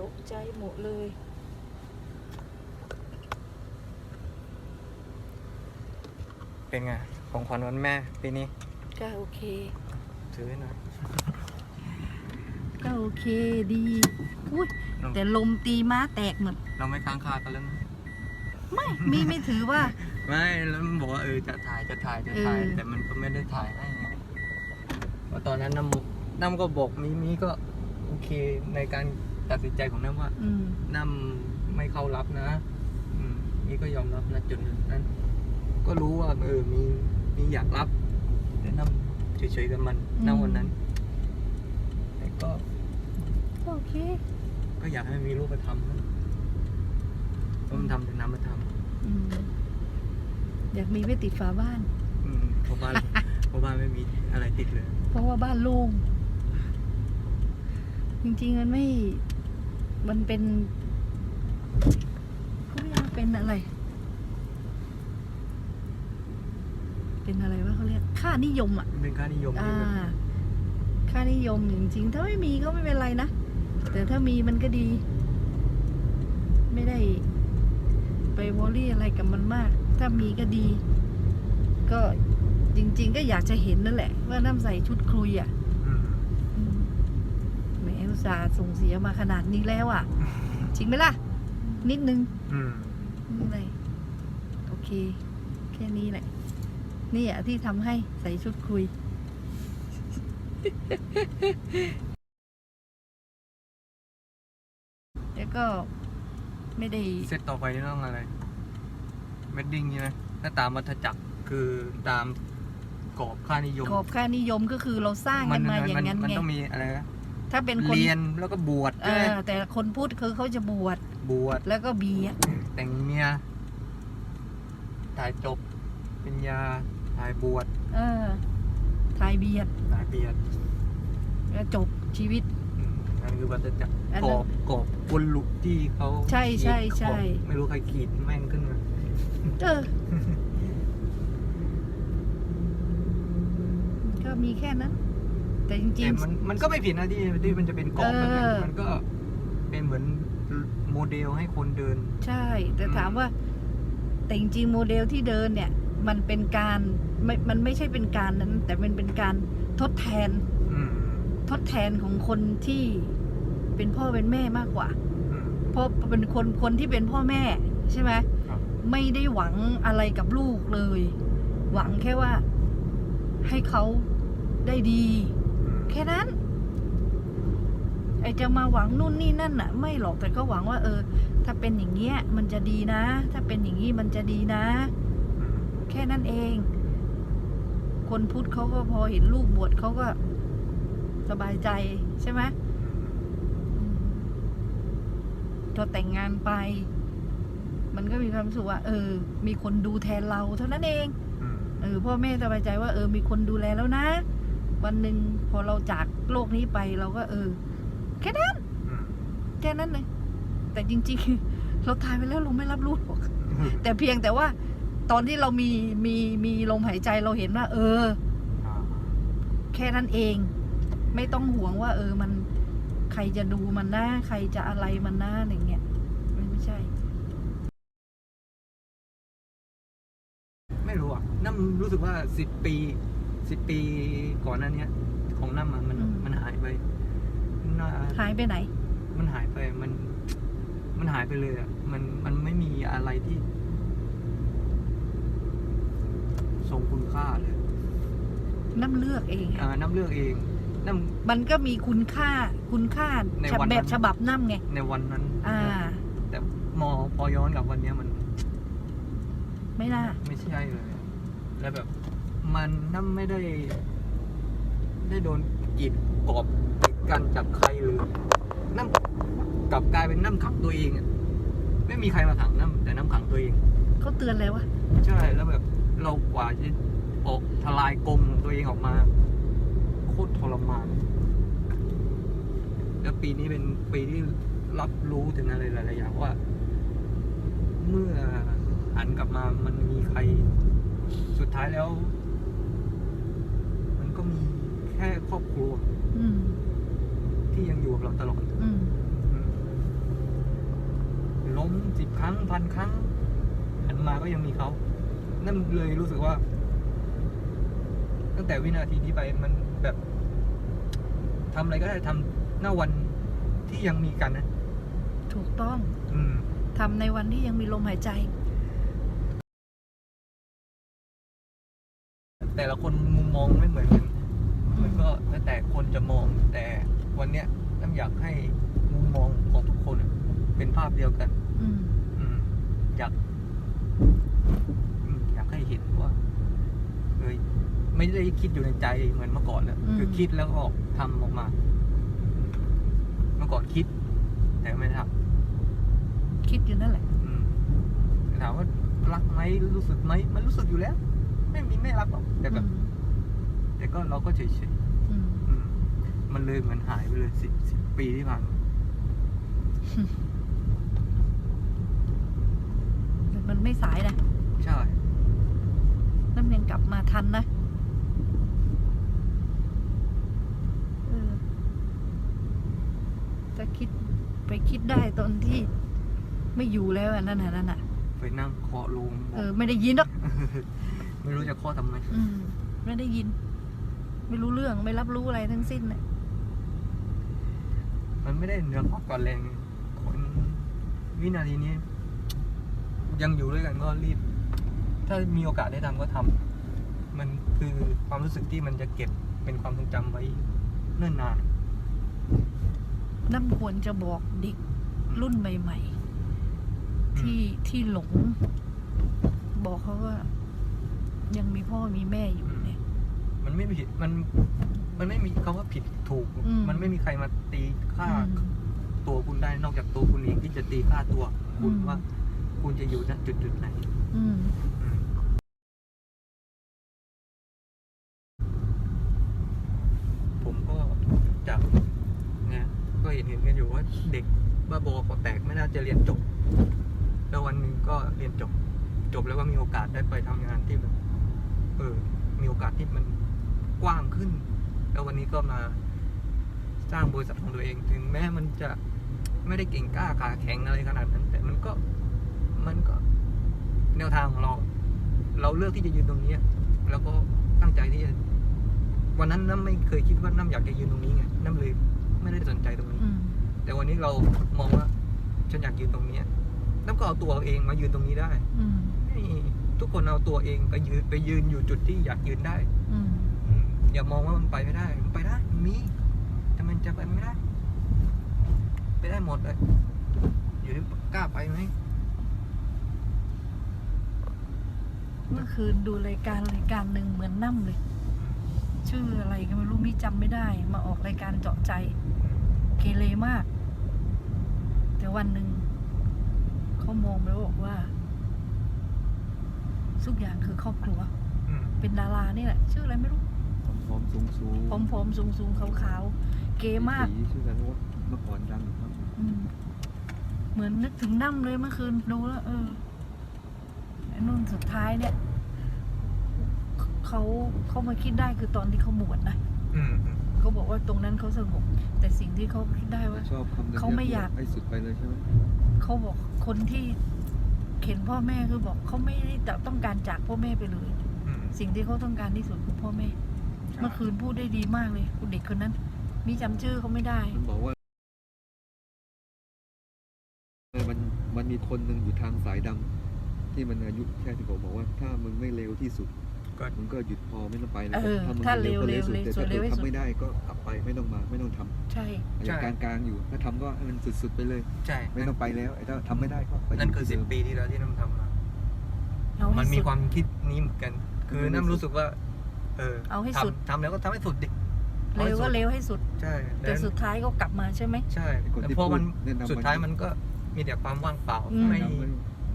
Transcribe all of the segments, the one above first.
ตกใจหมดเลย เป็นไง ของขวัญวันแม่ปีนี้ ก็โอเคซื้อให้หน่อย ก็โอเคดีอุ้ยแต่ลมตีม้าแตกหมด เราไม่ค้างคากันแล้วนะไม่มีไม่ถือว่า ไม่แล้วมันบอกว่าเออจะถ่ายจะถ่ายจะถ่าย เออ แต่มันก็ไม่ได้ถ่ายให้ไงเพราะตอนนั้นน้ำน้ำก็บอกมีมีก็โอเคในการ ตัดสินใจของน้ำว่าอืม น้ำไม่เข้ารับนะ อืมมีก็ยอมรับนะจนนั้น ก็รู้ว่าเออมีมีอยากรับ แต่น้ำเฉยๆกับมันณวันนั้นแต่ก็ก็โอเคก็อยากให้มีรูปธรรมนะเพราะมันทำเป็นนามธรรมอืมอยากมีไว้ติดฝาบ้านอืมเพราะบ้าน เพราะบ้านไม่มีอะไรติดเลย เพราะว่าบ้านโล่งจริงๆมันไม่ มันเป็นเขาเรียกว่าเป็นอะไร เป็นอะไรวะเขาเรียกค่านิยมอะมันเป็นค่านิยมอ่าที่แบบค่านิยมจริงๆถ้าไม่มีก็ไม่เป็นไรนะ แต่ถ้ามีมันก็ดี ไม่ได้ไปวอรี่อะไรกับมันมาก ถ้ามีก็ดี ก็จริง ๆ ก็อยากจะเห็นนั่นแหละ ว่าน้ำใส่ชุดครุยอะ อืม อืมแหมอุต ส่าห์ส่งเสียมาขนาดนี้แล้วอะ จริงไหมล่ะ นิดนึงอืมนี่เลยโอเค แค่นี้แหละ นี่อะที่ทำให้ใส่ชุดคุยแล้วก็ไม่ได้ เซตต่อไปนี่ต้องอะไรเวดดิ้งใช่ไหมถ้าตามวัฏจักรคือตามกรอบค่านิยมขอบค่านิยมก็คือเราสร้างกันมาอย่างนั้นมันไง ต้องมีอะไรนะ ถ้าเป็นคน เรียนแล้วก็บวชเอใช่ไหมอแต่คนพูดคือเขาจะบวชบวชแล้วก็เบียแต่งเมียถ่ายจบปริญญาถ่ายบวชเออทายเบียดถ่ายเบียดแล้วจบชีวิต อืมนั่นคือวัฏจักรอันกรนั้นอบกรอบวนลุกที่เขาใช่ใช่ขีดใช่ขอบไม่รู้ใครขีดแม่งขึ้นมาเออก็มีแค่นั้น แต่จริแต่ง มันมันก็ไม่ผิดนะที่ที่มันจะเป็นกรอบแบบนั้นเออ มันก็เป็นเหมือนโมเดลให้คนเดิน ๆ ใช่ แต่อืม ถามว่า แต่จริงๆโมเดลที่เดินเนี่ย มันเป็นการไม่มันไม่ใช่เป็นการนั้น แต่มันเป็นการทดแทนอืมทดแทนของคนที่เป็นพ่อเป็นแม่มากกว่า อืม เพราะเป็นคนคนที่เป็นพ่อแม่ใช่ไหมครับ ไม่ได้หวังอะไรกับลูกเลย หวังแค่ว่าให้เขาได้ดีอืม แค่นั้น ไอจะมาหวังนู่นนี่นั่นน่ะไม่หรอกแต่ก็หวังว่า เออ ถ้าเป็นอย่างเงี้ยมันจะดีนะ ถ้าเป็นอย่างนี้มันจะดีนะอืมแค่นั้นเอง คนพุทธเขาก็พอเห็นลูกบวชเขาก็สบายใจใช่ไหมอืมพอแต่งงานไป มันก็มีความรู้สึกว่า เออ มีคนดูแทนเราเท่านั้นเองอืมเออพ่อแม่สบายใจว่าเออมีคนดูแลแล้วนะ วันหนึ่งพอเราจากโลกนี้ไปเราก็เออ แค่นั้นอืมแค่นั้นเลยแต่จริงๆ เราตายไปแล้วเราไม่รับรู้หรอกแต่เพียงแต่ว่า ตอนที่เรามีมีมีลมหายใจเราเห็นว่า เอออ่าแค่นั้นเอง ไม่ต้องห่วงว่า เออ มันใครจะดูมันนะใครจะอะไรมันนะอะไรเงี้ยมันไม่ใช่ ไม่รู้อะน้ำรู้สึกว่าสิบปี สิบปีก่อนหนั้นเนี้ย ของน้ำอะมันอืม มันหายไปน่าหายไปไหน มันหายไปมัน มันหายไปเลยอะมันมันไม่มีอะไรที่ทรงคุณค่าเลยน้ำเลือกเองอ่าอะน้ำเลือกเองน้มันก็มีคุณค่าคุณค่าในวันนั้น แบบฉบับน้ำไงำในวันนั้นอ่า แต่มอพอย้อนกลับวันเนี้ยมัน ไม่น่า ไม่ใช่เลย แล้วแบบ มันน้ำไม่ได้ ได้โดนกีดกรอบกีดกันจากใครเลยน้ำกลับกลายเป็นน้ำขังตัวเองอะไม่มีใครมาขังน้ำแต่น้ำขังตัวเอง เขาเตือนเลยวะใช่แล้วแบบเรากว่าจะออกทลายกรงของตัวเองออกมาโคตรทรมาน แล้วปีนี้เป็นปีที่รับรู้ถึงอะไรหลายๆอย่างว่า เมื่อหันกลับมามันมีใคร สุดท้ายแล้วมัน ก็มีแค่ครอบครัวอืมที่ยังอยู่กับเราตลอดอืมอืมสิบครั้งพันครั้งหันมาก็ยังมีเขา นั่นเลยรู้สึกว่า ตั้งแต่วินาทีนี้ไปมันแบบทำอะไรก็ได้ทำหน้าวันที่ยังมีกันนะถูกต้องอืม ทำในวันที่ยังมีลมหายใจ แต่ละคนมุมมองไม่เหมือนกันมันก็แล้วแต่คนจะมอง แต่วันเนี้ยน้ำอยากให้มุมมองของทุกคนอะเป็นภาพเดียวกัน อืมอืมอยากอืมอยากให้เห็นว่าเอยไม่ได้คิดอยู่ในใจเหมือนเมื่อก่อนแล้วอืม คือคิดแล้วก็ออกทำออกมา เมื่อก่อนคิด แต่ไม่ทำคิดอยู่นั่นแหละอืมถามว่ารักไหมรู้สึกไหมมันรู้สึกอยู่แล้ว ไม่มีไม่รักหรอกแต่แบบ แต่ก็เราก็เฉยเฉยอืมๆอืมมันเลยเหมือนหายไปเลยสิบสิบปีที่ผ่านมาแต่มันไม่สายนะใช่น้ำยังกลับมาทันนะเออจะคิดไปคิดได้ตอนที่ไม่อยู่แล้วอะนั่นน่ะนั่นน่ะ ไปนั่งเคาะลงเออ ไม่ได้ยินหรอก ไม่รู้จะเคาะทำไมอืม ไม่ได้ยิน ไม่รู้เรื่องไม่รับรู้อะไรทั้งสิ้นน่ะมันไม่ได้เหนือความก่อนแรงไงคนวินาทีนี้ ยังอยู่ด้วยกันก็รีบ ถ้ามีโอกาสได้ทำก็ทำมันคือความรู้สึกที่มันจะเก็บเป็นความทรงจำไว้เนิ่นนานน้ำควรจะบอกเด็กรุ่นใหม่ ๆ ที่ที่หลง บอกเขาว่า ยังมีพ่อมีแม่อยู่เนี่ย มันไม่ผิดมัน มันไม่มีคำว่าผิดถูก อืม มันไม่มีใครมาตีค่าอืม ตัวคุณได้นอกจากตัวคุณเองที่จะตีค่าตัวคุณอืม ว่า คุณจะอยู่ณจุดจุดๆไหน อืมอืมผมก็จากเนี่ยก็เห็นเห็นกันอยู่ว่าเด็กบ้าบอขอแตกไม่น่าจะเรียนจบ แล้ววันหนึ่งก็เรียนจบ จบแล้วก็มีโอกาสได้ไปทำงานที่แบบ เออมีโอกาสที่มันกว้างขึ้น แล้ววันนี้ก็มาสร้างบริษัทของตัวเอง ถึงแม้มันจะไม่ได้เก่งกล้าขาแข็งอะไรขนาดนั้น แต่มันก็มันก็แนวทางของเรา เราเลือกที่จะยืนตรงนี้ แล้วก็ตั้งใจที่จะวันนั้นน้ำไม่เคยคิดว่าน้ำอยากจะยืนตรงนี้ไงน้ำเลยไม่ได้สนใจตรงนี้อืมแต่วันนี้เรามองว่าฉันอยากยืนตรงนี้น้ำก็เอาตัวเองมายืนตรงนี้ได้อืมให้ ทุกคนเอาตัวเองไปยืนไปยืนอยู่จุดที่อยากยืนได้อืมอืมอย่ามองว่ามันไปไม่ได้ มันไปได้มันมีแต่มันจะไปไม่ได้ ไปได้หมดเลยอยู่ที่กล้าไปไหมเมื่อคืนดูรายการรายการหนึ่งเหมือนน้ำเลย ชื่ออะไรก็ไม่รู้นี่จำไม่ได้ มาออกรายการเจาะใจ เกเรมาก แต่วันหนึ่งเขามองไปบอกว่า ทุกอย่างคือครอบครัว อืมเป็นดารานี่แหละ ชื่ออะไรไม่รู้ผอมๆสูงสูงผอมๆสูงๆขาวๆเก๋มากสีชื่ออะไรวะเมื่อก่อนดังอยู่ครับอืมเหมือนนึกถึงน้ำเลยเมื่อคืนดูแล้วเออไอ้นุ่นสุดท้ายเนี่ยเขาเขามาคิดได้คือตอนที่เขาบวชนะอืมอืมเขาบอกว่าตรงนั้นเขาสงบแต่สิ่งที่เขาคิดได้ว่า ชอบคำนี้เขาไม่อยาก ให้สุดไปเลยใช่ไหมเขาบอกคนที่ เข็นพ่อแม่คือบอกเขาไม่ได้จะต้องการจากพ่อแม่ไปเลย อืมสิ่งที่เขาต้องการที่สุดคือพ่อแม่ เมื่อคืนพูดได้ดีมากเลยคุณเด็กคนนั้น มีจำชื่อเขาไม่ได้ มันบอกว่าเออมันมันมีคนหนึ่งอยู่ทางสายดำที่มันอายุแค่ที่บอกบอกว่า ถ้ามึงไม่เร็วที่สุด ก็มึงก็หยุดพอไม่ต้องไปแล้วเออถ้ามึงถ้าเร็วก็เร็วสุดเร็วแต่ส่วนถ้าเร็วให้สุด ทำไม่ได้ก็กลับไปไม่ต้องมาไม่ต้องทำใช่อย่างกลางกลางๆอยู่ถ้าทำก็ให้มันสุดๆไปเลย ใช่ไม่ต้องไปแล้วไอ้ถ้าทำไม่ได้ก็ไปนั่นคือที่สิบเดิม ปีที่แล้วที่น้ำทำมา เอามันให้มีสุด ความคิดนี้เหมือนกัน คือมันไม่น้ำสุดรู้สึกว่า เออเอาให้สุด ทำทำแล้วก็ทำให้สุดดิเร็วก็เร็วให้สุด ใช่แต่สุดท้ายก็กลับมาใช่ไหม ใช่ไอ้คนแต่ที่พอมันพูดแนะนำ สุดท้ายมันก็มีแต่ความว่างเปล่าอืม ไม่แนะนำให้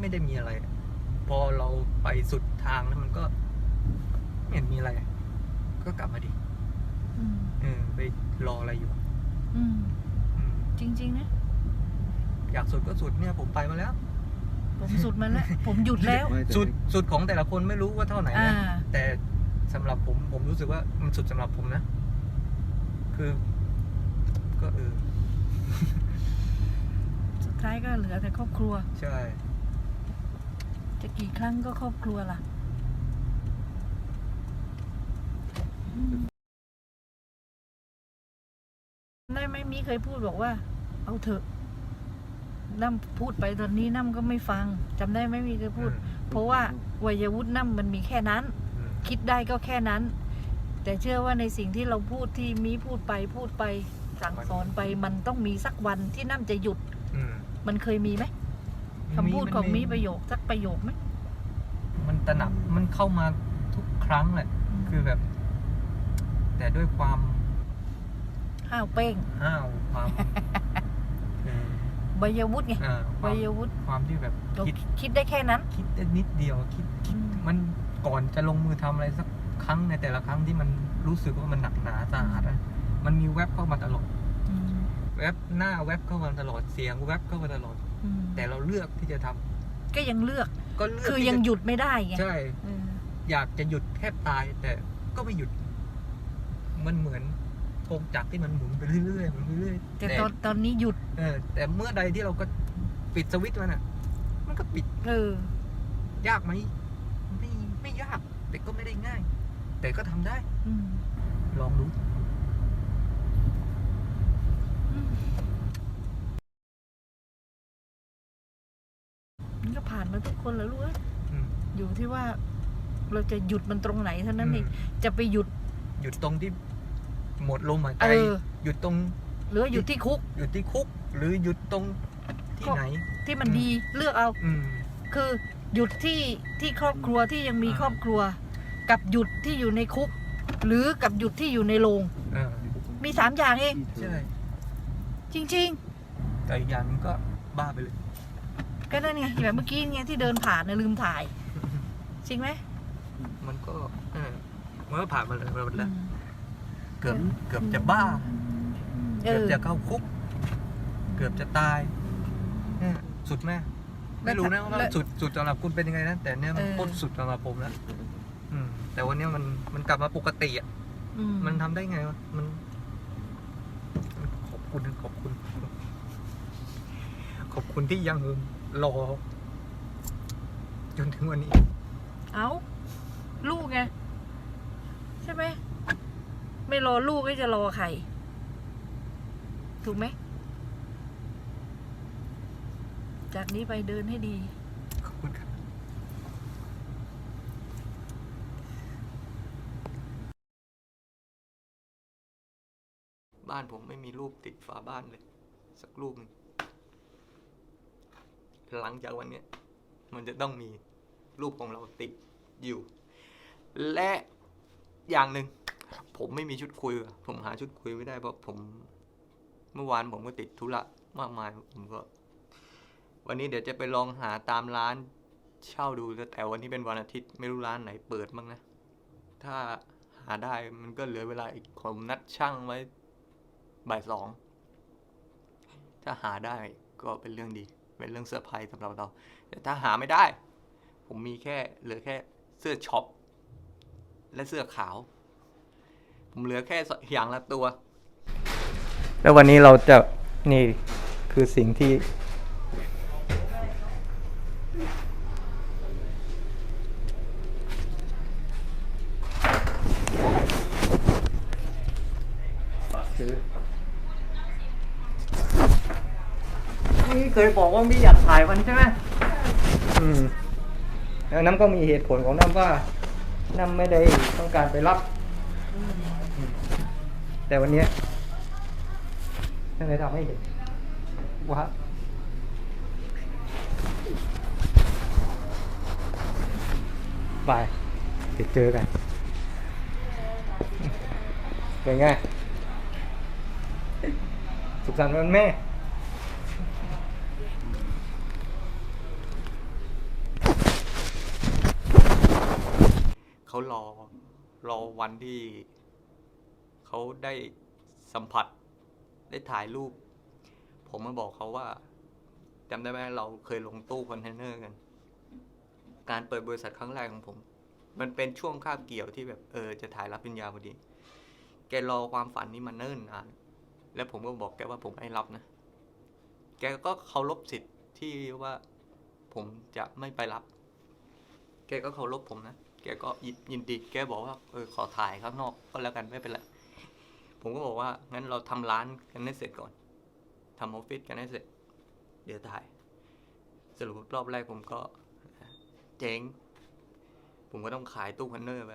ไม่ได้มีอะไร พอเราไปสุดทางแล้วมันก็ไม่ เห็นมีอะไร ก็กลับมาดิอืมเออไปรออะไรอยู่อืมอืมจริง ๆ นะ อยากสุดก็สุดเนี่ยผมไปมาแล้ว ผมสุดมันแล้ว ผมหยุดแล้ว ไม่แต่สุดสุดของแต่ละคนไม่รู้ว่าเท่าไหร่อ่า นะแต่สำหรับผมผมรู้สึกว่ามันสุดสำหรับผมนะ คือ ก็เออสุดท้ายก็เหลือแต่ครอบครัว ใช่ จะกี่ครั้งก็ครอบครัวล่ะอืม ได้ไหมมีเคยพูดบอกว่า เอาเถอะน้ำพูดไปตอนนี้น้ำก็ไม่ฟังจำได้ไหมมีเคยพูด เพราะว่าวัยวุฒิน้ำมันมีแค่นั้นอืมคิดได้ก็แค่นั้น แต่เชื่อว่าในสิ่งที่เราพูดที่มีพูดไปพูดไปสั่งสอนไปมันต้องมีสักวันที่น้ำจะหยุดอืมมันเคยมีไหมคำพูดของมีประโยคสักประโยคไหมมันตระหนักมันเข้ามาทุกครั้งแหละคือแบบ แต่ด้วยความห้าวเป้งห้าวความเออวัยวุฒิไงเออควาวัมยวุฒิความที่แบบเราคิดคิดได้แค่นั้น คิดได้นิดเดียวคิดคิดอืมมันก่อนจะลงมือทำอะไรสักครั้งในแต่ละครั้งที่มันรู้สึกว่ามันหนักหนาสาหัสอะมันมีแว็บเข้ามาตลอดอืมแว็บหน้าแว็บเข้ามาตลอดเสียงแว็บเข้ามาตลอดอืมแต่เราเลือกที่จะทำก็ยังเลือกก็เลือกคือที่ยังจะหยุดไม่ได้ไงใช่เอออยากจะหยุดแทบตายแต่ก็ไม่หยุด มันเหมือนกงจักรที่มันหมุนไปเรื่อยๆหมุนไปเรื่อยๆแต่ตอนตอนนี้หยุด เออแต่เมื่อใดที่เราก็ปิดสวิตช์มันอะ มันก็ปิด เออ ยากไหมไม่ไม่ยาก แต่ก็ไม่ได้ง่าย แต่ก็ทำได้อืมลองดู อืมมันก็ผ่านมาทุกคนแล้วลูกเอ้ยอืม อยู่ที่ว่า เราจะหยุดมันตรงไหนเท่านั้นเองอืมจะไปหยุด หยุดตรงที่ หมดลมหายใจเออ หยุดตรงหรือว่าหยุดที่คุกหยุดที่คุก หรือหยุดตรงที่ก็ไหน ที่มันอืม ดีเลือกเอา อืม คือหยุดที่ที่ครอบครัวที่ยังมีอ่า ครอบครัว กับหยุดที่อยู่ในคุก หรือกับหยุดที่อยู่ในโรงเออมีสามอย่างเอง ใช่จริง แต่อีกอย่างหนึงก็บ้าไปเลย ๆ ก็นั่นไงแบบเมื่อกี้ไงที่เดินผ่านนะลืมถ่าย จริงไหมมันก็เออมันก็ผ่านมาเลยมาแล้วอืม เกือบเกือบจะบ้า เอเกือบอ จะเข้าคุก เกือบจะตายเนี่ยสุดแม่ไม่รู้นะว่าแล้วสุดสุดสำหรับคุณเป็นยังไงนะแต่เนี่ยมันเออ โคตรสุดสำหรับผมแล้วอืม แต่วันเนี้ยมันมันกลับมาปกติอะอืมันทำได้ไงวะมันมันขอบคุณขอบคุณ ขอบคุณที่ยังรอจนถึงวันนี้ เอาลูกไงใช่ไหม ไม่รอลูกก็จะรอใคร ถูกไหม จากนี้ไปเดินให้ดี ขอบคุณครับบ้านผมไม่มีรูปติดฝาบ้านเลย สักรูปหนึ่งหลังจากวันนี้มันจะต้องมีรูปของเราติดอยู่ และอย่างหนึ่ง ผมไม่มีชุดคุย ผมหาชุดคุยไม่ได้เพราะผม เมื่อวานผมก็ติดธุระมากมายผมก็ วันนี้เดี๋ยวจะไปลองหาตามร้าน เช่าดูแต่วันนี้เป็นวันอาทิตย์ไม่รู้ร้านไหนเปิดบ้างนะ ถ้าหาได้มันก็เหลือเวลาอีกผมนัดช่างไว้บ่ายสองถ้าหาได้ก็เป็นเรื่องดี เป็นเรื่องเซอร์ไพรส์สำหรับเรา แต่ถ้าหาไม่ได้ ผมมีแค่เหลือแค่เสื้อช็อปและเสื้อขาว ผมเหลือแค่อย่างละตัว แล้ววันนี้เราจะนี่คือสิ่งที่ฝากซื้อนี่เคยบอกว่าไม่อยากถ่ายมันใช่ไหมอืมแล้วน้ำก็มีเหตุผลของน้ำว่าน้ำไม่ได้ต้องการไปรับอืม แต่วันนี้ยน้ำเลยทำให้เห็นว่าบายเดี๋ยวเจอกันเป็นไงสุขสันต์วันแม่เขารอรอวันที่ เขาได้สัมผัส ได้ถ่ายรูป ผมมาบอกเขาว่าจำได้ไหมเราเคยลงตู้คอนเทนเนอร์กัน การเปิดบริษัทครั้งแรกของผม มันเป็นช่วงคาบเกี่ยวที่แบบเออจะถ่ายรับปริญญาพอดี แกรอความฝันนี้มาเนิ่นนาน แล้วผมก็บอกแกว่าผมไม่รับนะ แกแกก็เคารพสิทธิ์ที่ว่าผมจะไม่ไปรับ แกก็เคารพผมนะ แกก็ยินดี แกบอกว่าเออขอถ่ายข้างนอกก็แล้วกันไม่เป็นไร ผมก็บอกว่างั้นเราทำร้านกันให้เสร็จก่อนทำออฟฟิศกันให้เสร็จ เดี๋ยวถ่าย สรุปรอบแรกผมก็เจ๊ง ผมก็ต้องขายตู้คอนเนอร์ไป